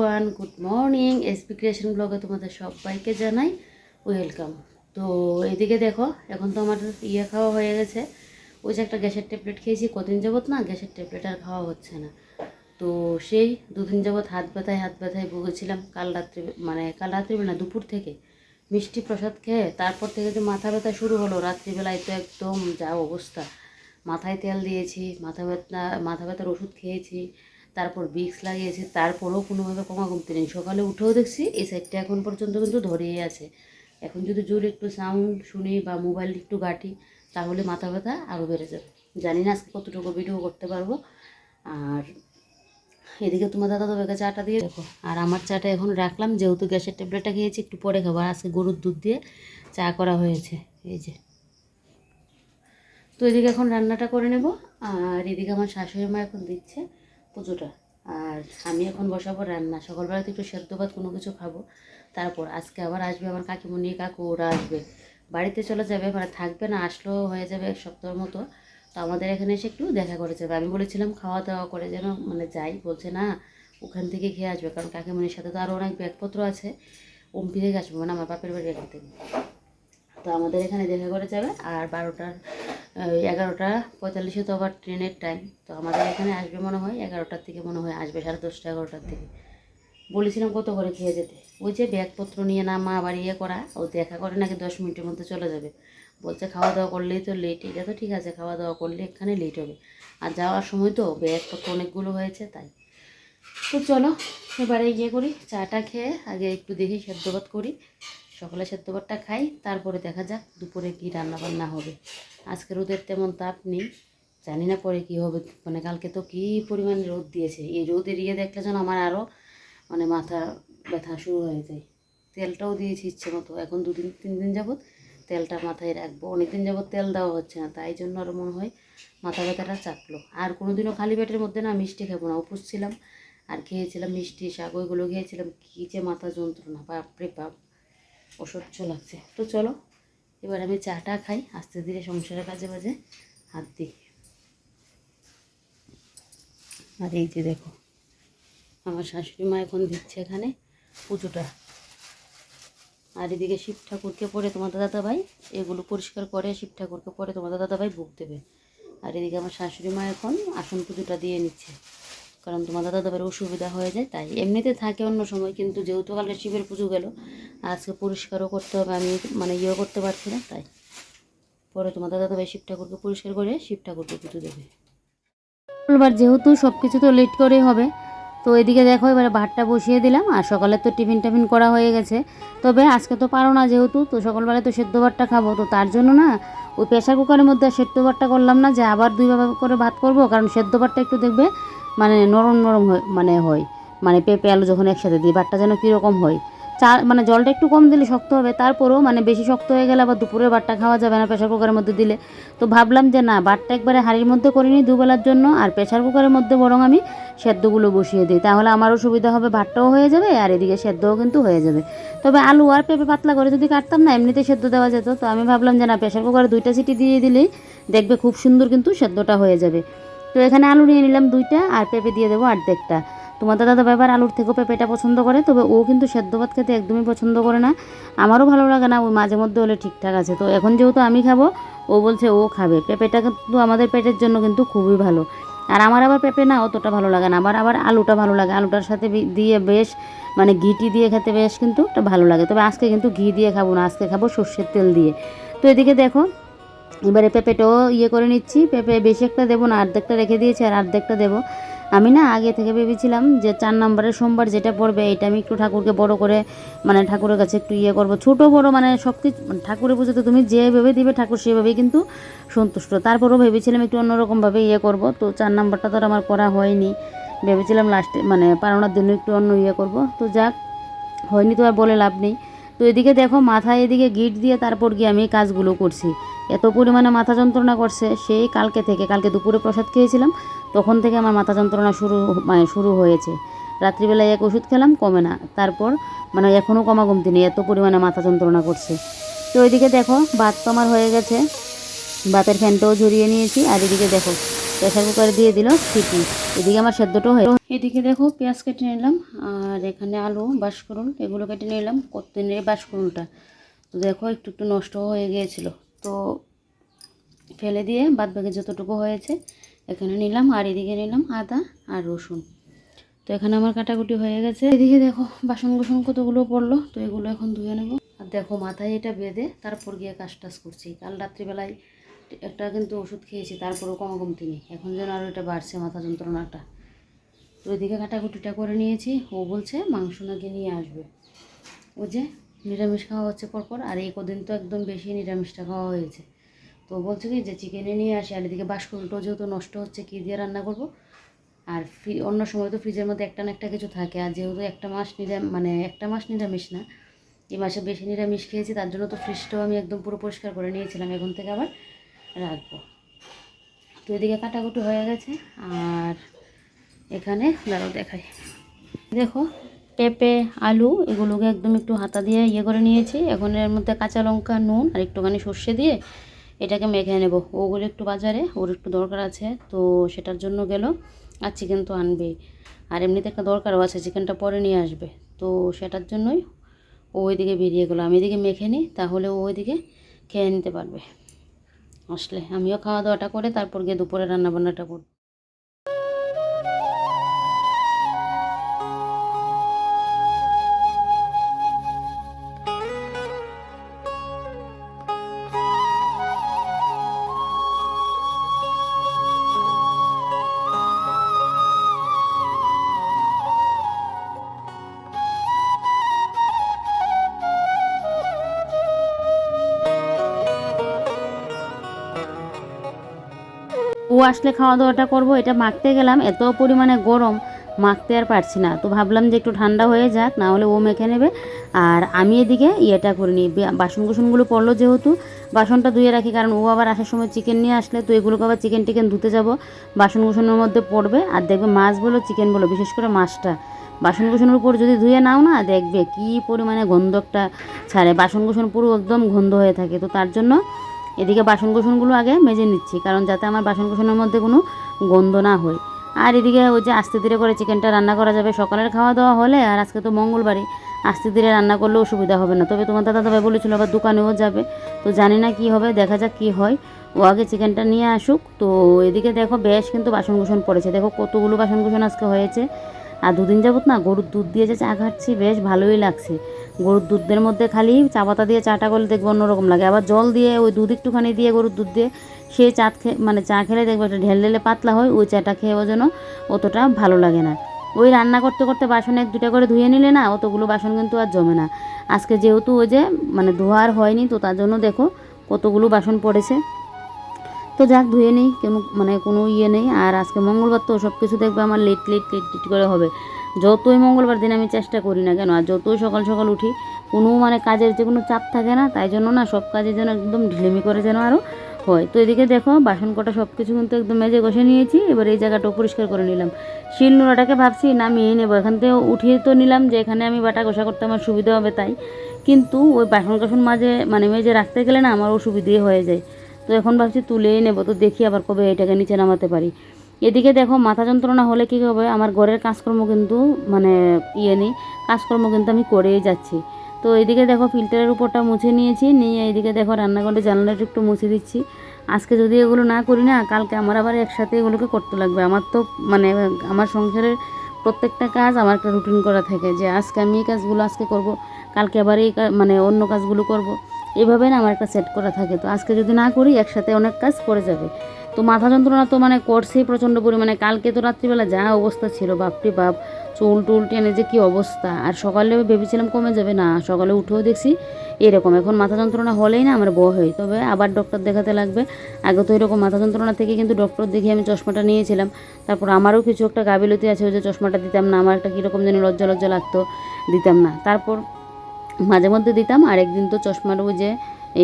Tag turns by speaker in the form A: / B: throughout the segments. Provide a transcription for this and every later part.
A: Everyone good morning SP creation ব্লগে তোমাদের সবাইকে জানাই ওয়েলকাম তো এদিকে দেখো, এখন তো আমার ইয়ে খাওয়া হয়ে গেছে। ওই যে একটা গ্যাসের ট্যাবলেট খেয়েছি, কদিন যাবত না গ্যাসের ট্যাবলেট আর খাওয়া হচ্ছে না। তো সেই দুদিন যাবত হাত ব্যথায় হাত ব্যথায় ভুগেছিলাম। কাল রাত্রি মানে কাল রাত্রিবেলা দুপুর থেকে মিষ্টি প্রসাদ খেয়ে তারপর থেকে যে মাথা ব্যথা শুরু হলো, রাত্রিবেলায় তো একদম যা অবস্থা। মাথায় তেল দিয়েছি, মাথা ব্যথা, মাথা ব্যথার ওষুধ খেয়েছি। তারপর বিক্স লাগিয়েছি, তারপরেও কোনোভাবে কমা কমতে নেই। সকালে উঠেও দেখছি এই সাইডটা এখন পর্যন্ত কিন্তু ধরেই আছে। এখন যদি জোরে একটু সাউন্ড শুনি বা মোবাইল একটু ঘাটি, তাহলে মাথা ব্যথা আরও বেড়ে যাবে। জানি না আজকে কতটুকু ভিডিও করতে পারব। আর এদিকে তোমার দাদা তবে চাটা দিয়ে দেখো। আর আমার চাটা এখন রাখলাম, যেহেতু গ্যাসের ট্যাবলেটটা খেয়েছি, একটু পরে খাব। আর আজকে গরুর দুধ দিয়ে চা করা হয়েছে, এই যে। তো এদিকে এখন রান্নাটা করে নেব। আর এদিকে আমার শাশুড়ি মা এখন দিচ্ছে। পুজোটা। আর আমি এখন বসাবো রান্না। সকালবেলাতে একটু সেদ্ধ ভাত, কোনো কিছু খাব। তারপর আজকে আবার আসবে আমার কাকিমণি কাকু ওরা আসবে। বাড়িতে চলে যাবে মানে থাকবে না, আসলেও হয়ে যাবে এক সপ্তাহের মতো। তো আমাদের এখানে এসে একটু দেখা করে যাবে। আমি বলেছিলাম খাওয়া দাওয়া করে যেন মানে যাই, বলছে না, ওখান থেকে খেয়ে আসবে। কারণ কাকিমণির সাথে তো আরও অনেক ব্যাগপত্র আছে। ওমপি থেকে আসবে মানে আমার বাপের বাড়ি এখান থেকে। তো আমাদের এখানে দেখা করে যাবে। আর বারোটার এগারোটা পঁয়তাল্লিশে তো আবার ট্রেনের টাইম তো আমাদের এখানে আসবে মনে হয় এগারোটার থেকে মনে হয় আসবে সাড়ে দশটা, এগারোটার দিকে। বলেছিলাম কত করে খেয়ে যেতে। ওই যে ব্যাগপত্র নিয়ে না, মা আবার ইয়ে করা, ও দেখা করে নাকি দশ মিনিটের মধ্যে চলে যাবে। বলছে খাওয়া দাওয়া করলেই তো লেট এটা তো ঠিক আছে, খাওয়া দাওয়া করলে এখানে লেট হবে। আর যাওয়ার সময় তো ব্যাগপত্র অনেকগুলো হয়েছে, তাই। তো চলো, এবারে ইয়ে করি, চাটা খেয়ে আগে একটু দেখি, সেদ্ধ করি। সকালে সেদ্ধ ভাতটা খাই, তারপরে দেখা যাক দুপুরে কী রান্না বান্না হবে। আজকে রোদের তেমন তাপ নেই, জানি না পরে কী হবে। মানে কালকে তো কী পরিমাণ রোদ দিয়েছে। এই রোদ এড়িয়ে দেখলে যেন আমার আরও মানে মাথা ব্যথা শুরু হয়ে যায়। তেলটাও দিয়েছি ইচ্ছে মতো। এখন দুদিন, তিন দিন যাবত তেলটা মাথায় রাখব। অনেকদিন যাবত তেল দেওয়া হচ্ছে না, তাই জন্য আরও মনে হয় মাথা ব্যথাটা চাপলো। আর কোনো দিনও খালি পেটের মধ্যে না মিষ্টি খাব না। উপোস ছিলাম আর খেয়েছিলাম মিষ্টি, শাক, ওইগুলো খেয়েছিলাম। কী যে মাথা যন্ত্রণা, বাপরে বাপ। অসহ্য লাগছে তো চলো, এবার আমি চাটা খাই, আস্তে ধীরে সংসারের কাজে বাজে, হাত দিই আর এই যে দেখো, আমার শাশুড়ি মা এখন দিচ্ছে এখানে পুজোটা। আর এদিকে শিব ঠাকুরকে পরে তোমার দাদা ভাই এগুলো পরিষ্কার করে, শিব ঠাকুরকে পরে তোমার দাদা ভাই ভোগ দেবে। আর এদিকে আমার শাশুড়ি মা এখন আসন পুজোটা দিয়ে নিচ্ছে। কারণ তোমার দাদা দাবার অসুবিধা হয়ে যায়, তাই এমনিতে থাকে অন্য সময়, কিন্তু যেহেতু কালকে শিবের পুজো গেল, আজকে পরিষ্কারও করতে হবে, আমি মানে ইয়েও করতে পারছি না, তাই। পরে তোমার দাদা দাবাই শিব ঠাকুরকে পরিষ্কার করে শিব ঠাকুরকে পুজো দেবে। মঙ্গলবার যেহেতু সব কিছু তো লেট করেই হবে, তো এদিকে দেখো এবারে ভাতটা বসিয়ে দিলাম, আর সকালে তো টিফিন টাফিন করা হয়ে গেছে। তবে আজকে তো পারো না যেহেতু, তো সকালবেলায় তো সেদ্ধ ভাতটা খাব, তো তার জন্য না ওই প্রেশার কুকারের মধ্যে সেদ্ধ ভাতটা করলাম না, যে আবার দুইভাবে করে ভাত করব, কারণ সেদ্ধ ভাতটা একটু দেখবে মানে নরম নরম হয় মানে হয়। মানে পেঁপে, আলু যখন একসাথে দিই, ভাতটা যেন কীরকম হয়। চা মানে জলটা একটু কম দিলে শক্ত হবে, তারপরেও মানে বেশি শক্ত হয়ে গেলে আবার দুপুরের ভাতটা খাওয়া যাবে না প্রেশার কুকারের মধ্যে দিলে। তো ভাবলাম যে না, ভাতটা একবারে হাঁড়ির মধ্যে করিনি দুবেলার জন্য, আর প্রেশার কুকারের মধ্যে বরং আমি সেদ্ধগুলো বসিয়ে দিই। তাহলে আমারও সুবিধা হবে, ভাতটাও হয়ে যাবে, আর এদিকে সেদ্ধও কিন্তু হয়ে যাবে। তবে আলু আর পেঁপে পাতলা করে যদি কাটতাম না এমনিতে সেদ্ধ দেওয়া যেত। তো আমি ভাবলাম যে না প্রেশার কুকারে দুইটা সিটি দিয়ে দিলেই দেখবে খুব সুন্দর কিন্তু সেদ্ধটা হয়ে যাবে। তো এখানে আলু নিয়ে নিলাম দুইটা আর পেঁপে দিয়ে দেবো অর্ধেকটা তোমাদের দাদা ব্যাপার আলুর থেকেও পেঁপেটা পছন্দ করে, তবে ও কিন্তু সেদ্ধ ভাত খেতে একদমই পছন্দ করে না। আমারও ভালো লাগে না, ওই মাঝে মধ্যে হলে ঠিকঠাক আছে। তো এখন যেহেতু আমি খাব, ও বলছে ও খাবে। পেঁপেটা কিন্তু আমাদের পেটের জন্য কিন্তু খুবই ভালো। আর আমার আবার পেঁপে না অতটা ভালো লাগে না আবার আবার আলুটা ভালো লাগে। আলুটার সাথে দিয়ে বেশ মানে ঘিটি দিয়ে খেতে বেশ কিন্তু ভালো লাগে। তবে আজকে কিন্তু ঘি দিয়ে খাব না, আজকে খাব সর্ষের তেল দিয়ে। তো এদিকে দেখো এবারে পেঁপেটাও ইয়ে করে নিচ্ছি। পেঁপে বেশি একটা দেবো না, অর্ধেকটা রেখে দিয়েছি আর অর্ধেকটা দেবো। আমি না আগে থেকে ভেবেছিলাম যে চার নম্বরের সোমবার যেটা পড়বে এটা আমি একটু ঠাকুরকে বড় করে মানে ঠাকুরের কাছে একটু ইয়ে করব। ছোটো, বড় মানে সব কিছু ঠাকুরের পুজোতে তুমি যেভাবে দিবে ঠাকুর সেভাবেই কিন্তু সন্তুষ্ট। তারপরেও ভেবেছিলাম একটু অন্যরকমভাবে ইয়ে করব, তো চার নম্বরটা তো আর আমার করা হয়নি। ভেবেছিলাম লাস্টে মানে পারোনার দিনও একটু অন্য ইয়ে করব। তো যাক, হয়নি তো আর বলে লাভ নেই। তো এদিকে দেখো, মাথায় এদিকে গিট দিয়ে তারপর গিয়ে আমি কাজগুলো করছি। এত পরিমাণে মাথা যন্ত্রণা করছে, সেই কালকে থেকে, কালকে দুপুরে প্রসাদ খেয়েছিলাম, তখন থেকে আমার মাথা যন্ত্রণা শুরু মানে শুরু হয়েছে। রাত্রিবেলায় এক ওষুধ খেলাম, কমে না। তারপর মানে এখনও কমা কমতি নেই, এত পরিমাণে মাথা যন্ত্রণা করছে। তো ওইদিকে দেখো, ভাত তো আমার হয়ে গেছে, ভাতের ফ্যানটাও ঝরিয়ে নিয়েছি, আর এদিকে দেখো প্রেসার কুকারে দিয়ে দিল সিটি এদিকে আমার সেদ্ধটাও হয়ে এদিকে দেখো পেঁয়াজ কেটে নিলাম, আর এখানে আলু, বাঁশকুড়ুল এগুলো কেটে নিলাম কত নিয়ে বাঁশকুড়ুলটা। তো দেখো একটু একটু নষ্ট হয়ে গিয়েছিল। তো ফেলে দিয়ে বাদ বাকি যতটুকু হয়েছে এখানে নিলাম, আর এদিকে নিলাম আদা আর রসুন। তো এখানে আমার কাটাকুটি হয়ে গেছে। এদিকে দেখো বাসন কুসন কতগুলো পড়ল, তো এগুলো এখন ধুয়ে নেব। আর দেখো মাথায় এটা বেঁধে তারপর গিয়ে কাজ টাজ করছি। কাল রাত্রিবেলায় একটা কিন্তু ওষুধ খেয়েছি, তারপরেও কমা কমতি নেই। এখন যেন আরও এটা বাড়ছে মাথা যন্ত্রণাটা। তো ওইদিকে কাটাকুটিটা করে নিয়েছি, ও বলছে মাংস নাকি নিয়ে আসবে। ও যে নিরামিষ খাওয়া হচ্ছে পরপর, আর এই কদিন তো একদম বেশি নিরামিষটা খাওয়া হয়েছে। তো বলছে কি যে চিকেনে নিয়ে আসি, আর এদিকে বাসকুলটাও যেহেতু নষ্ট হচ্ছে, কী দিয়ে রান্না করব? আর ফ্রি, অন্য সময় তো ফ্রিজের মধ্যে একটা না একটা কিছু থাকে, আর যেহেতু একটা মাস নিরাম মানে একটা মাস নিরামিষ না, এই মাসে বেশি নিরামিষ খেয়েছি, তার জন্য তো ফ্রিজটাও আমি একদম পুরো পরিষ্কার করে নিয়েছিলাম। এখন থেকে আবার রাখব। তো এদিকে কাটাকুটি হয়ে গেছে, আর এখানে দাঁড়াও দেখাই। দেখো, পেঁপে, আলু, এগুলোকে একদম একটু হাতা দিয়ে ইয়ে করে নিয়েছি। এখন এর মধ্যে কাঁচা লঙ্কা, নুন আর একটুখানি সর্ষে দিয়ে এটাকে মেখে নেব। ওগুলো একটু বাজারে, ওর একটু দরকার আছে, তো সেটার জন্য গেল, আর চিকেন তো আনবেই। আর এমনিতে একটা দরকারও আছে, চিকেনটা পরে নিয়ে আসবে। তো সেটার জন্যই ও ওইদিকে বেরিয়ে গেলো। আমি এদিকে মেখে নিই, তাহলে ও ওইদিকে খেয়ে নিতে পারবে। আসলে। আমিও খাওয়া দাওয়াটা করে তারপর গিয়ে দুপুরে রান্নাবান্নাটা করব আসলে খাওয়া দাওয়াটা করব, এটা মাখতে গেলাম, এত পরিমাণে গরম, মাখতে আর পারছি না। তো ভাবলাম যে একটু ঠান্ডা হয়ে যাক, না হলে ও মেখে নেবে। আর আমি এদিকে ইয়েটা করে নিই বাসন কুসনগুলো পড়ল যেহেতু, বাসনটা ধুয়ে রাখি, কারণ ও আবার আসার সময় চিকেন নিয়ে আসলে, তো এগুলোকে আবার চিকেন টিকেন ধুতে যাব। বাসন কুসনের মধ্যে পড়বে, আর দেখবে মাছ বলো, চিকেন বলো, বিশেষ করে মাছটা। বাসন কুসনের উপর যদি ধুয়ে নাও না, দেখবে কি পরিমাণে গন্ধ একটা ছাড়ে। বাসন কুসন পুরো একদম গন্ধ হয়ে থাকে, তো তার জন্য এদিকে বাসন কুসনগুলো আগে মেজে নিচ্ছি, কারণ যাতে আমার বাসন কুসনের মধ্যে কোনো গন্ধ না হয়। আর এদিকে ওই যে আস্তে ধীরে করে চিকেনটা রান্না করা যাবে, সকালের খাওয়া দাওয়া হলে আর আজকে তো মঙ্গলবারই। আস্তে ধীরে রান্না করলেও অসুবিধা হবে না। তবে তোমার দাদা দাদাভাই বলেছিল আবার দোকানেও যাবে, তো জানি না কি হবে, দেখা যাক কি হয়। ও আগে চিকেনটা নিয়ে আসুক, তো এদিকে দেখো বেশ কিন্তু বাসন কুসন পড়েছে। দেখো কতগুলো বাসন কুসন আজকে হয়েছে। আর দুদিন যাবত না গরুর দুধ দিয়ে যে চা খাচ্ছি, বেশ ভালোই লাগছে। গরুর দুধের মধ্যে খালি চা পাতা দিয়ে চাটা করলে দেখবে অন্যরকম লাগে। আবার জল দিয়ে ওই দুধ একটুখানি দিয়ে গরুর দুধ দিয়ে সে চা খেয়ে মানে চা খেলে দেখবে একটা ঢেল ঢেলে পাতলা হয়, ওই চাটা খেয়ে যেন অতটা ভালো লাগে না। ওই রান্না করতে করতে বাসন এক দুটা করে ধুয়ে নিলে না অতগুলো বাসন কিন্তু আর জমে না। আজকে যেহেতু ওই যে মানে ধোয়ার হয়নি তো তার জন্য দেখো কতগুলো বাসন পড়েছে। তো যাক ধুয়ে নেই, কোনো মানে কোনো ইয়ে নেই। আর আজকে মঙ্গলবার তো সব কিছু দেখবে আমার লেট লেট লেট লেট করে হবে। যতই মঙ্গলবার দিন আমি চেষ্টা করি না কেন, আর যতই সকাল সকাল উঠি, কোনো মানে কাজের যে কোনো চাপ থাকে না, তাই জন্য না সব কাজের যেন একদম ঢিলেমি করে যেন আরও হয়। তো এদিকে দেখো, বাসন কটা সব কিছু কিন্তু একদম মেজে ঘষে নিয়েছি, এবার এই জায়গাটাও পরিষ্কার করে নিলাম। শিল নোড়াটাকে ভাবছি নামিয়ে নেব। এখান থেকে উঠিয়ে তো নিলাম যে এখানে আমি বাটা ঘষা করতে আমার সুবিধা হবে তাই। কিন্তু ওই বাসন কাসন মাঝে মানে মেজে রাখতে গেলে না আমার অসুবিধে হয়ে যায়। তো এখন ভাবছি তুলেই নেব, তো দেখি আবার কবে এটাকে নিচে নামাতে পারি। এদিকে দেখো মাথা যন্ত্রণা হলে কী হবে? আমার ঘরের কাজকর্ম কিন্তু মানে ইয়ে নেই। কাজকর্ম কিন্তু আমি করেই যাচ্ছি। তো এদিকে দেখো ফিল্টারের উপরটা মুছে নিয়েছি। নিয়ে এদিকে দেখো রান্নাঘরে জানলাটা একটু মুছে দিচ্ছি। আজকে যদি এগুলো না করি না, কালকে আমার আবার একসাথে এগুলোকে করতে লাগবে। আমার তো মানে আমার সংসারের প্রত্যেকটা কাজ আমার একটা রুটিন করা থাকে যে আজকে আমি এই কাজগুলো আজকে করব, কালকে আবার এই মানে অন্য কাজগুলো করব। এভাবে না আমার একটা সেট করা থাকে। তো আজকে যদি না করি, একসাথে অনেক কাজ পড়ে যাবে। তো মাথা যন্ত্রণা তো মানে করছেই প্রচণ্ড পরিমাণে। কালকে তো রাত্রিবেলা যা অবস্থা ছিল, বাপরে বাপ, চুল টুল টেনে যে কী অবস্থা। আর সকালে ভেবেছিলাম কমে যাবে, না, সকালে উঠেও দেখছি এরকম। এখন মাথা যন্ত্রণা হলেই না আমার বয় হয়। তবে আবার ডক্টর দেখাতে লাগবে। আগে তো এরকম মাথা যন্ত্রণা থেকে কিন্তু ডক্টর দেখিয়ে আমি চশমাটা নিয়েছিলাম। তারপর আমারও কিছু একটা গাবিলতি আছে, ওই যে চশমাটা দিতাম না, আমার একটা কীরকম যেন লজ্জা লজ্জা লাগতো, দিতাম না। তারপর মাঝে মধ্যে দিতাম আর একদিন তো চশমার ওই যে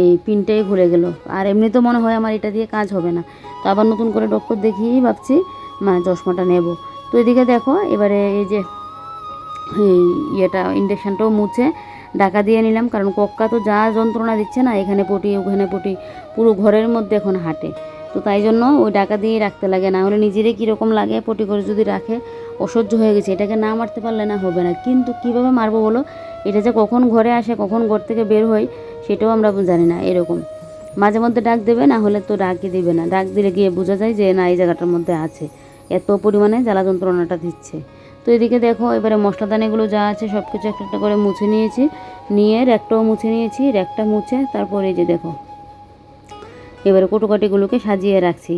A: এই পিনটাই ঘুরে গেল। আর এমনি তো মনে হয় আমার এটা দিয়ে কাজ হবে না। তো আবার নতুন করে ডক্টর দেখিয়েই ভাবছি মানে চশমাটা নেব। তো এদিকে দেখো, এবারে এই যে ইয়েটা ইন্ডাকশানটাও মুছে ডাকা দিয়ে নিলাম। কারণ কক্কা তো যা যন্ত্রণা দিচ্ছে না, এখানে পটি, ওখানে পটি, পুরো ঘরের মধ্যে এখন হাঁটে। তো তাই জন্য ওই ডাকা দিয়ে রাখতে লাগে। না হলে নিজেরই কীরকম লাগে, পটি করে যদি রাখে, অসহ্য হয়ে গেছে। এটাকে না মারতে পারলে না হবে না। কিন্তু কীভাবে মারবো বলো? এটা যে কখন ঘরে আসে, কখন ঘর থেকে বের হয় সেটাও আমরা জানি না, এরকম। মাঝে মধ্যে ডাক দেবে, না হলে তো ডাকই দিবে না। ডাক দিলে গিয়ে বোঝা যায় যে, না, এই জায়গাটার মধ্যে আছে। এত পরিমাণে জ্বালা যন্ত্রণাটা দিচ্ছে। তো এদিকে দেখো, এবারে মশলাদানিগুলো যা আছে সব কিছু একটা একটা করে মুছে নিয়েছি। নিয়ে র্যাকটাও মুছে নিয়েছি, র্যাকটা মুছে, তারপরে এই যে দেখো, এবারে কোটোকাটিগুলোকে সাজিয়ে রাখছি।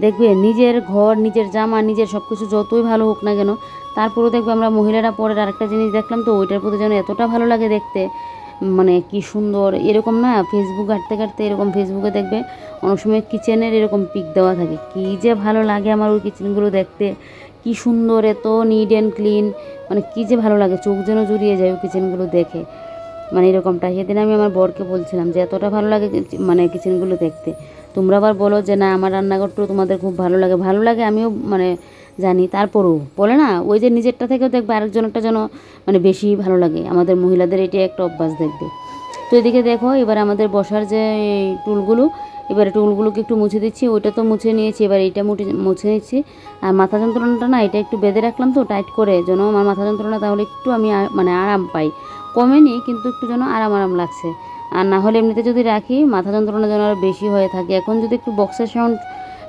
A: দেখবে, নিজের ঘর, নিজের জামা, নিজের সব কিছু যতই ভালো হোক না কেন, তারপরেও দেখবে আমরা মহিলারা পরে আরেকটা জিনিস দেখলাম তো, ওইটার প্রতি যেন এতটা ভালো লাগে দেখতে। মানে কি সুন্দর, এরকম না ফেসবুক ঘাটতে ঘাটতে এরকম ফেসবুকে দেখবে অনেক সময় কিচেনের এরকম পিক দেওয়া থাকে। কি যে ভালো লাগে আমার ওই কিচেনগুলো দেখতে। কি সুন্দর, এত নিট অ্যান্ড ক্লিন মানে কি যে ভালো লাগে, চোখ যেন জুড়িয়ে যায় ওই কিচেনগুলো দেখে। মানে এরকমটা, সেদিন আমি আমার বরকে বলছিলাম যে, এতটা ভালো লাগে মানে কিচেনগুলো দেখতে। তোমরা আবার বলো যে, না, আমার রান্নাঘরটাও তোমাদের খুব ভালো লাগে। ভালো লাগে আমিও মানে জানি, তারপরেও বলে না, ওই যে নিজেরটা থেকেও দেখবে আরেকজনেরটা যেন মানে বেশি ভালো লাগে। আমাদের মহিলাদের এটি একটা অভ্যাস দেখবে। তো এদিকে দেখো, এবার আমাদের বসার যে টুলগুলো, এবারে টুলগুলোকে একটু মুছে দিচ্ছি, ওইটা তো মুছে নিয়েছি, এবার এইটা মুটে, মুছে নিচ্ছি। আর মাথা যন্ত্রণাটা না, এটা একটু বেঁধে রাখলাম তো, টাইট করে, যেন আমার মাথা যন্ত্রণা তাহলে একটু আমি মানে আরাম পাই। কমেনি কিন্তু একটু যেন আরাম আরাম লাগছে। আর না হলে এমনিতে যদি রাখি, মাথা যন্ত্রণা যেন আরও বেশি হয়ে থাকে। এখন যদি একটু বক্সের সাউন্ড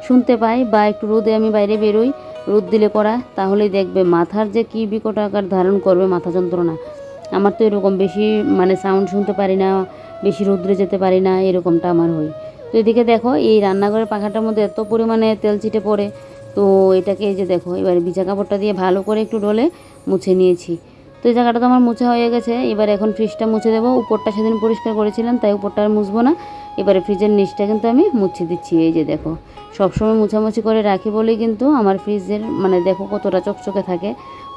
A: শুনতে পাই বা একটু রোদে আমি বাইরে বেরোই রোদ দিলে করা তাহলেই দেখবে মাথার যে কী বিকট আকার ধারণ করবে মাথা যন্ত্রণা। আমার তো এরকম বেশি মানে সাউন্ড শুনতে পারি না, বেশি রোদ্রে যেতে পারি না, এরকমটা আমার হয়। তো এদিকে দেখো, এই রান্নাঘরের পাখাটার মধ্যে এত পরিমাণে তেল ছিটে পড়ে, তো এটাকে এই যে দেখো, এবার বিছা কাপড়টা দিয়ে ভালো করে একটু ডলে মুছে নিয়েছি। তো এই জায়গাটা তো আমার মুছা হয়ে গেছে। এবার এখন ফ্রিজটা মুছে দেবো। উপরটা সেদিন পরিষ্কার করেছিলাম, তাই উপরটা আর মুছবো না। এবারে ফ্রিজের নিচটা কিন্তু আমি মুছে দিচ্ছি। এই যে দেখো, সবসময় মুছামুছি করে রাখি বলেই কিন্তু আমার ফ্রিজের মানে দেখো কতটা চকচকে থাকে।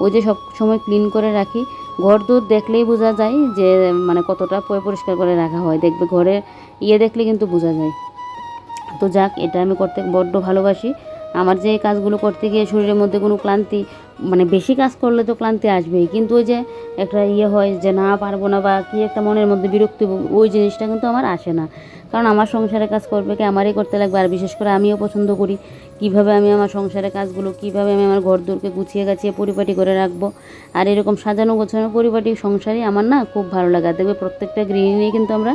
A: ওই যে সব সময় ক্লিন করে রাখি। ঘর দূর দেখলেই বোঝা যায় যে মানে কতটা পরিষ্কার করে রাখা হয়। দেখবে ঘরে ইয়ে দেখলে কিন্তু বোঝা যায়। তো যাক, এটা আমি করতে বড্ড ভালোবাসি। আমার যে কাজগুলো করতে গিয়ে শরীরের মধ্যে কোনো ক্লান্তি মানে বেশি কাজ করলে তো ক্লান্তি আসবেই। কিন্তু ওই যে একটা ইয়ে হয় যে না পারব না বা কি একটা মনের মধ্যে বিরক্তি ওই জিনিসটা কিন্তু আমার আসে না। কারণ আমার সংসারে কাজ করবে কি? আমারই করতে লাগবে। আর বিশেষ করে আমিও পছন্দ করি। কীভাবে আমি আমার সংসারের কাজগুলো, কীভাবে আমি আমার ঘর দূরকে গুছিয়ে গাছিয়ে পরিপাটি করে রাখব? আর এরকম সাজানো গোছানো পরিপাটি সংসারই আমার না খুব ভালো লাগে। দেখবে প্রত্যেকটা গৃহিণী কিন্তু আমরা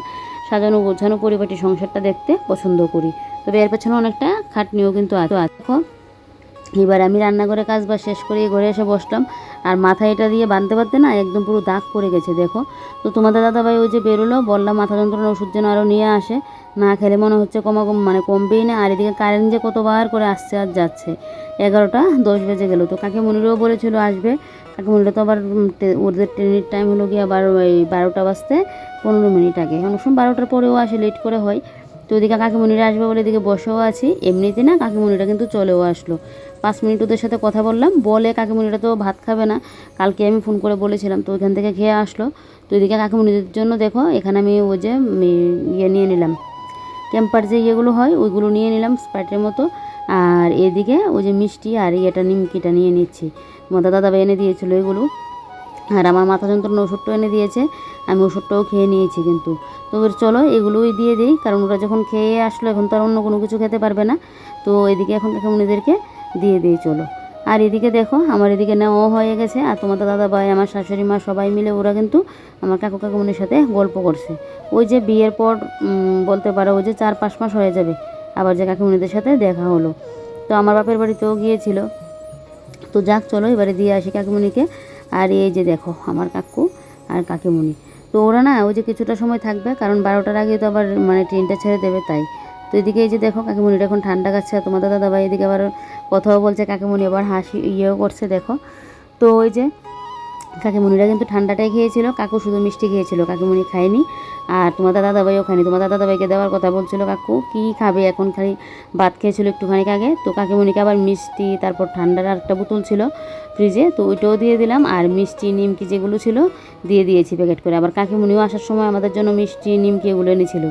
A: সাজানো গোছানো পরিপাটি সংসারটা দেখতে পছন্দ করি। তবে এর পেছনে অনেকটা খাটনিও কিন্তু আছে। দেখো এবার আমি রান্নাঘরে কাজ বাজ শেষ করে ঘরে এসে বসলাম। আর মাথায় এটা দিয়ে বাঁধতে বাঁধতে না একদম পুরো দাগ পড়ে গেছে, দেখো। তো তোমাদের দাদাভাই ওই যে বেরোলো, বললাম মাথা যন্ত্রণা ওষুধ যেন আরও নিয়ে আসে। না খেলে মনে হচ্ছে কমা কম মানে কমবেই না। আর এদিকে কারেন্ট যে কতবার করে আসছে আর যাচ্ছে। এগারোটা দশ বেজে গেল। তো কাকে মনিরও বলেছিল আসবে। কাকে মনিরা তো আবার ওদের ট্রেনের টাইম হলো গিয়ে আবার ওই বারোটা বাজতে পনেরো মিনিট আগে। অনেক সময় বারোটার পরেও আসে লেট করে হয়। তো ওদিকে কাকিমণিরা আসবে বলে এদিকে বসেও আছি। এমনিতে না কাকিমণিরা কিন্তু চলেও আসলো। পাঁচ মিনিট ওদের সাথে কথা বললাম। বলে কাকিমণিরা তো ভাত খাবে না। কালকে আমি ফোন করে বলেছিলাম, তো ওইখান থেকে খেয়ে আসলো। তো এদিকে কাকিমণিদের জন্য দেখো, এখানে আমি ওই যে ইয়ে নিয়ে নিলাম। ক্যাম্পার যে ইয়েগুলো হয়, ওইগুলো নিয়ে নিলাম স্প্রাইটের মতো। আর এদিকে ওই যে মিষ্টি আর ইয়েটা, নিমকিটা নিয়ে নিচ্ছি। তোমাদের দাদা এনে দিয়েছিলো এগুলো। আর আমার মাথা যন্ত্রণা ওষুধটাও এনে দিয়েছে, আমি ওষুধটাও খেয়ে নিয়েছি কিন্তু। তো চলো এগুলোই দিয়ে দিই, কারণ ওরা যখন খেয়ে আসলো এখন তো আর অন্য কোনো কিছু খেতে পারবে না। তো এদিকে এখন কাকুমনিদেরকে দিয়ে দিই, চলো। আর এদিকে দেখো, আমার এদিকে নেওয়া হয়ে গেছে, আর তোমাদের দাদা ভাই, আমার শাশুড়ি মা সবাই মিলে ওরা কিন্তু আমার কাকু কাকুমনির সাথে গল্প করছে। ওই যে বিয়ের পর বলতে পারো ওই যে চার পাঁচ মাস হয়ে যাবে, আবার যে কাকুমনিদের সাথে দেখা হলো। তো আমার বাপের বাড়িতেও গিয়েছিল। তো যাক, চলো এবারে দিয়ে আসি কাকিমণিকে আর এই যে দেখো, আমার কাকু আর কাকিমণি। তো ওরা না, ওই যে কিছুটা সময় থাকবে, কারণ বারোটার আগে তো আবার মানে ট্রেনটা ছেড়ে দেবে তাই। তো এদিকে এই যে দেখো, কাকিমণিটা এখন ঠান্ডা কাছে তোমাদের দাদা ভাই এদিকে আবার কথাও বলছে, কাকিমণি আবার হাসি ইয়েও করছে, দেখো। তো ওই যে কাকিমণিরা কিন্তু ঠান্ডাটাই খেয়েছিল, কাকু শুধু মিষ্টি খেয়েছিল, কাকিমণি খায়নি। আর তোমাদের দাদাভাইও খায়নি তোমাদের দাদাভাইকে দেওয়ার কথা বলছিল কাকু, কি খাবে? এখন খালি ভাত খেয়েছিল একটুখানি আগে, তো কাকিমণিকে আবার মিষ্টি, তারপর ঠান্ডার একটা বোতল ছিল ফ্রিজে, তো ওইটাও দিয়ে দিলাম। আর মিষ্টি, নিমকি যেগুলো ছিল দিয়ে দিয়েছি প্যাকেট করে। আবার কাকিমণিও আসার সময় আমাদের জন্য মিষ্টি, নিমকি এগুলো এনেছিল।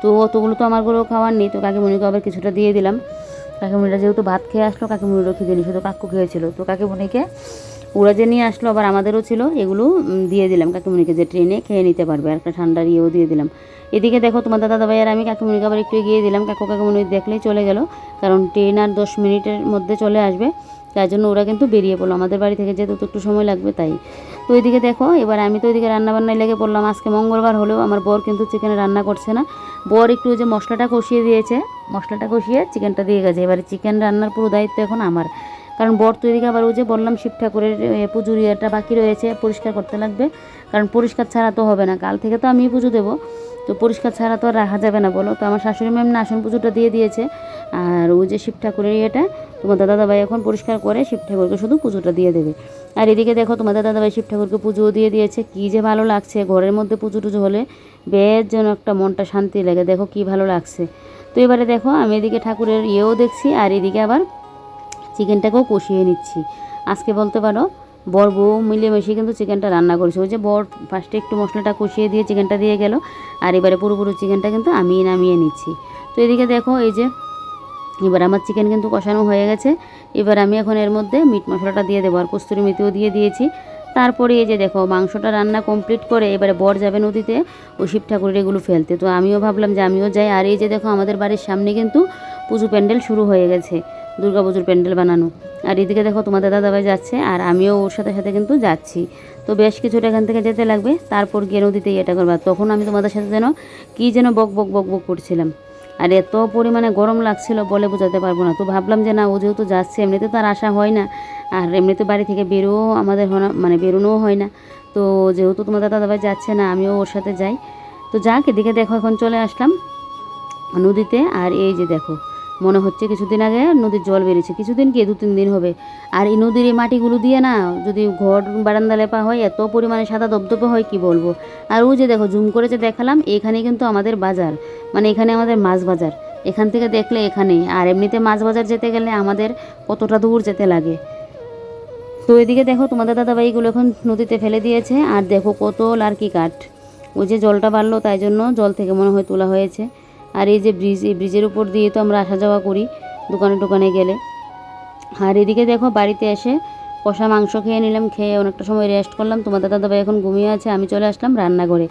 A: তো অতগুলো তো আমারগুলো খাওয়ার নেই, তো কাকিমণিকে আবার কিছুটা দিয়ে দিলাম। কাকিমুনিরা যেহেতু ভাত খেয়ে আসলো কাকিমুনিরও খেয়ে দিলি শুধু কাকু খেয়েছিল। তো কাকিমুনিকে ওরা যে নিয়ে আসলো, আবার আমাদেরও ছিল, এগুলো দিয়ে দিলাম কাকিমুনিকে যে ট্রেনে খেয়ে নিতে পারবে। আর একটা ঠান্ডার ইয়েও দিয়ে দিলাম। এদিকে দেখো তোমার দাদা ভাই আর আমি কাকিমুনিকে আবার একটু এগিয়ে দিলাম। কাকু কাকিমুনি দেখলেই চলে গেল, কারণ ট্রেন আর দশ মিনিটের মধ্যে চলে আসবে। তার জন্য ওরা কিন্তু বেরিয়ে পড়ল। আমাদের বাড়ি থেকে যেহেতু তো একটু সময় লাগবে, তাই। তো এদিকে দেখো, এবার আমি তো এদিকে রান্নাবান্নায় লেগে পড়লাম। আজকে মঙ্গলবার হলেও আমার বর কিন্তু চিকেনে রান্না করছে না। বর একটু যে মশলাটা কষিয়ে দিয়েছে, মশলাটা কষিয়ে চিকেনটা দিয়ে গেছে। এবারে চিকেন রান্নার পুরো দায়িত্ব এখন আমার। কারণ বর তো এদিকে আবার ওই যে বললাম শিব ঠাকুরের পুজোর ইয়েটা বাকি রয়েছে, পরিষ্কার করতে লাগবে। কারণ পরিষ্কার ছাড়া তো হবে না, কাল থেকে তো আমি পুজো দেবো। তো পরিষ্কার ছাড়া তো আর রাখা যাবে না বলো। তো আমার শাশুড়ি ম্যাম না আসন পুজোটা দিয়ে দিয়েছে। আর ওই যে শিব ঠাকুরের ইয়েটা তোমার দাদা দাদাভাই এখন পরিষ্কার করে শিব ঠাকুরকে শুধু পুজোটা দিয়ে দেবে। আর এদিকে দেখো তোমার দাদা দাদাভাই শিব ঠাকুরকে পুজোও দিয়ে দিয়েছে। কী যে ভালো লাগছে, ঘরের মধ্যে পুজো টুজো হলে বেশ যেন একটা মনটা শান্তি লাগে। দেখো কি ভালো লাগছে। তো এবারে দেখো, আমি এদিকে ঠাকুরের ইয়েও দেখছি, আর এদিকে আবার চিকেনটাকেও কষিয়ে নিচ্ছি। আজকে বলতে পারো, বর বউ মিলেমিশে কিন্তু চিকেনটা রান্না করেছে। ওই যে বর ফার্স্টে একটু মশলাটা কষিয়ে দিয়ে চিকেনটা দিয়ে গেল, আর এবারে পুরোপুরি চিকেনটা কিন্তু আমি নামিয়ে নিচ্ছি। তো এদিকে দেখো, এই যে এবার আমার চিকেন কিন্তু কষানো হয়ে গেছে। এবার আমি এখন এর মধ্যে মিট মশলাটা দিয়ে দেবো, আর কস্তুরি মেথিও দিয়ে দিয়েছি। তারপরে এই যে দেখো, মাংসটা রান্না কমপ্লিট করে এবারে বর যাবে নদীতে, ও শিব ঠাকুরের এগুলো ফেলতে। তো আমিও ভাবলাম যে আমিও যাই। আর এই যে দেখো, আমাদের বাড়ির সামনে কিন্তু পুজো প্যান্ডেল শুরু হয়ে গেছে। পুজোর প্যান্ডেল বানানো। আর এদিকে দেখো তোমাদের দাদাভাই যাচ্ছে, আর আমিও ওর সাথে সাথে কিন্তু যাচ্ছি। তো বেশ কিছুটা এখান থেকে যেতে লাগবে, তারপর গিয়ে নদীতে এটা করবা। তখন আমি তোমাদের সাথে যেন কী যেন বক বক বক বক করছিলাম। আর এত পরিমাণে গরম লাগছিল বলে বোঝাতে পারব না। তো ভাবলাম যে না, ও যেহেতু যাচ্ছে, এমনিতে তো আর আসা হয় না। আর এমনিতে বাড়ি থেকে বেরোও আমাদের মানে বেরোনোও হয় না। তো যেহেতু তোমাদের দাদাভাই যাচ্ছে না, আমিও ওর সাথে যাই। তো যাক, এদিকে দেখো, এখন চলে আসলাম নদীতে। আর এই যে দেখো মনে হচ্ছে কিছুদিন আগে নদীর জল বেরিয়েছে। কিছুদিন কি দু তিন দিন হবে? আর এই নদীর এই মাটিগুলো দিয়ে না, যদি ঘর বারান্দা লেপা হয়, এত পরিমাণে সাদা দপদপে হয়, কি বলব? আর ও যে দেখো, জুম করে যে দেখালাম, এখানে কিন্তু আমাদের বাজার। মানে এখানে আমাদের মাছ বাজার। এখান থেকে দেখলে এখানে। আর এমনিতে মাছ বাজার যেতে গেলে আমাদের কতটা দূর যেতে লাগে? তো এদিকে দেখো, তোমাদের দাদাভাইগুলো এখন নদীতে ফেলে দিয়েছে। আর দেখো কত লার্কি কাঠ। ওই যে জলটা বাড়লো, তাই জন্য জল থেকে মনে হয় তোলা হয়েছে। আর এই যে ব্রিজ এই ব্রিজের উপর দিয়ে তো আমরা আসা যাওয়া করি দোকানে টোকানে গেলে। আর এদিকে দেখো বাড়িতে এসে কষা মাংস খেয়ে নিলাম, খেয়ে অনেকটা সময় রেস্ট করলাম। তোমাদের দাদাভাই এখন ঘুমিয়ে আছে, আমি চলে আসলাম রান্না রান্নাঘরে।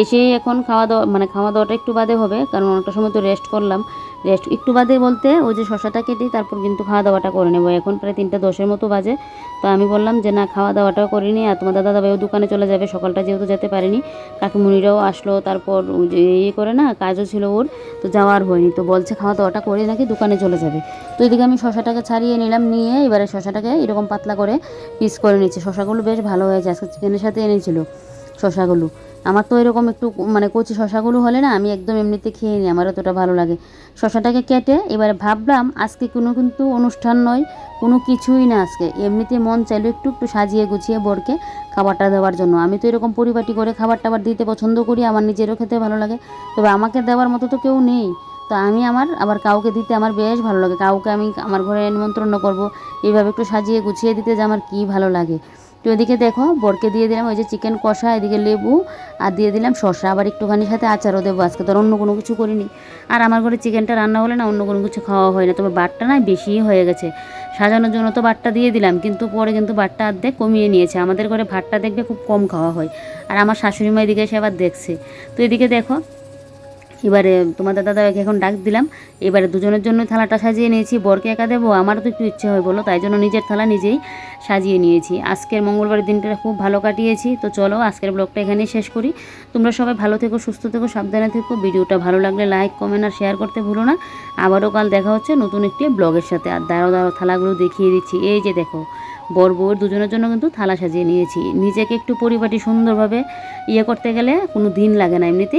A: এসেই এখন খাওয়া দাওয়া মানে খাওয়া দাওয়াটা একটু বাদে হবে, কারণ অনেকটা সময় তো রেস্ট করলাম। রেস্ট একটু বাদে বলতে ওই যে শশাটা কেটে তারপর কিন্তু খাওয়া দাওয়াটা করে নেব। এখন প্রায় তিনটা দশের মতো বাজে। তো আমি বললাম যে, না, খাওয়া দাওয়াটাও করিনি আর তোমার দাদা দাদাভাইও দোকানে চলে যাবে, সকালটা যেহেতু যেতে পারিনি। কাকিমুনিরাও আসলো, তারপর যে ইয়ে করে না, কাজও ছিল ওর, তো যাওয়ার হয়নি। তো বলছে, খাওয়া দাওয়াটা করে নাকি দোকানে চলে যাবে? তো এদিকে আমি শশাটাকে ছাড়িয়ে নিলাম, নিয়ে এবারে শশাটাকে এরকম পাতলা করে পিস করে নিচ্ছি। শশাগুলো বেশ ভালো হয়েছে, আজকে চিকেনের সাথে এনেছিল শশাগুলো। আমার তো এরকম একটু মানে কচি শশাগুলো হলে না আমি একদম এমনিতে খেয়ে নিই, আমার অতটা ভালো লাগে। শশাটাকে কেটে এবারে ভাবলাম আজকে কোনো কিন্তু অনুষ্ঠান নয়, কোনো কিছুই না আজকে। এমনিতে মন চাইলো একটু একটু সাজিয়ে গুছিয়ে বরকে খাবারটা দেওয়ার জন্য। আমি তো এরকম পরিপাটি করে খাবার টাবার দিতে পছন্দ করি, আমার নিজেরও খেতে ভালো লাগে। তবে আমাকে দেওয়ার মতো তো কেউ নেই। তো আমি আমার, আবার কাউকে দিতে আমার বেশ ভালো লাগে। কাউকে আমি আমার ঘরে নিমন্ত্রণ করব, এইভাবে একটু সাজিয়ে গুছিয়ে দিতে যে আমার কী ভালো লাগে। তো এদিকে দেখো, বরকে দিয়ে দিলাম ওই যে চিকেন কষা, এদিকে লেবু, আর দিয়ে দিলাম শসা। আবার একটুখানি সাথে আচারও দেবো, আজকে তো অন্য কোনো কিছু করিনি। আর আমার ঘরে চিকেনটা রান্না হলে না অন্য কোনো কিছু খাওয়া হয় না, তবে বাটটা না বেশিই হয়ে গেছে। সাজানোর জন্য তো বাটটা দিয়ে দিলাম, কিন্তু পরে কিন্তু বাটটা অর্ধেক কমিয়ে নিয়েছে। আমাদের ঘরে ভাতটা দেখবে খুব কম খাওয়া হয়। আর আমার শাশুড়ি মা এদিকে এসে আবার দেখছে। তো এদিকে দেখো এবারে তোমাদের দাদাকে এখন ডাক দিলাম। এবারে দুজনের জন্য থালাটা সাজিয়ে নিয়েছি। বরকে একা দেবো, আমারও তো একটু ইচ্ছে হয় বলো, তাই জন্য নিজের থালা নিজেই সাজিয়ে নিয়েছি। আজকের মঙ্গলবার দিনটা খুব ভালো কাটিয়েছি। তো চলো, আজকের ব্লগটা এখানেই শেষ করি। তোমরা সবাই ভালো থেকো, সুস্থ থেকো, সাবধানে থেকো। ভিডিওটা ভালো লাগলে লাইক, কমেন্ট আর শেয়ার করতে ভুলো না। আবারও কাল দেখা হচ্ছে নতুন একটি ব্লগের সাথে। আর দাঁড়ো দাঁড়ো থালাগুলো দেখিয়ে দিচ্ছি। এই যে দেখো, বর বউয়ের দুজনের জন্য কিন্তু থালা সাজিয়ে নিয়েছি। নিজেকে একটু পরিপাটি সুন্দরভাবে ইয়ে করতে গেলে কোনো দিন লাগে না এমনিতেই।